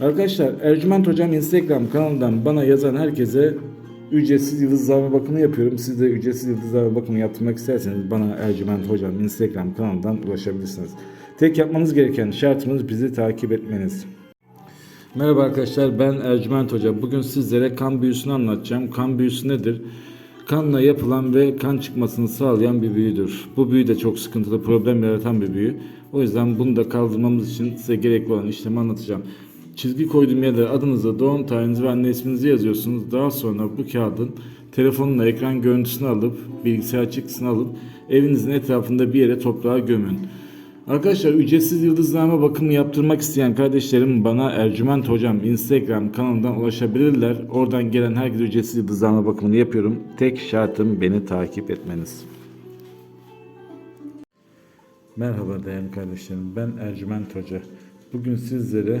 Arkadaşlar Ercüment Hocam Instagram kanalından bana yazan herkese ücretsiz yıldızlama bakımı yapıyorum. Siz de ücretsiz yıldızlama bakımı yaptırmak isterseniz bana Ercüment Hocam Instagram kanalından ulaşabilirsiniz. Tek yapmanız gereken şartımız bizi takip etmeniz. Merhaba arkadaşlar ben Ercüment Hoca. Bugün sizlere kan büyüsünü anlatacağım. Kan büyüsü nedir? Kanla yapılan ve kan çıkmasını sağlayan bir büyüdür. Bu büyü de çok sıkıntılı, problem yaratan bir büyü. O yüzden bunu da kaldırmamız için size gerekli olan işlemi anlatacağım. Çizgi koyduğum yerlere adınızı, doğum tarihinizi ve anne isminizi yazıyorsunuz. Daha sonra bu kağıdın telefonla ekran görüntüsünü alıp, bilgisayar çıktısını alıp evinizin etrafında bir yere toprağa gömün. Arkadaşlar ücretsiz yıldızlama bakımı yaptırmak isteyen kardeşlerim bana Ercüment Hocam Instagram kanalından ulaşabilirler. Oradan gelen herkese ücretsiz yıldızlama bakımını yapıyorum. Tek şartım beni takip etmeniz. Merhaba değerli kardeşlerim. Ben Ercüment Hoca. Bugün sizlere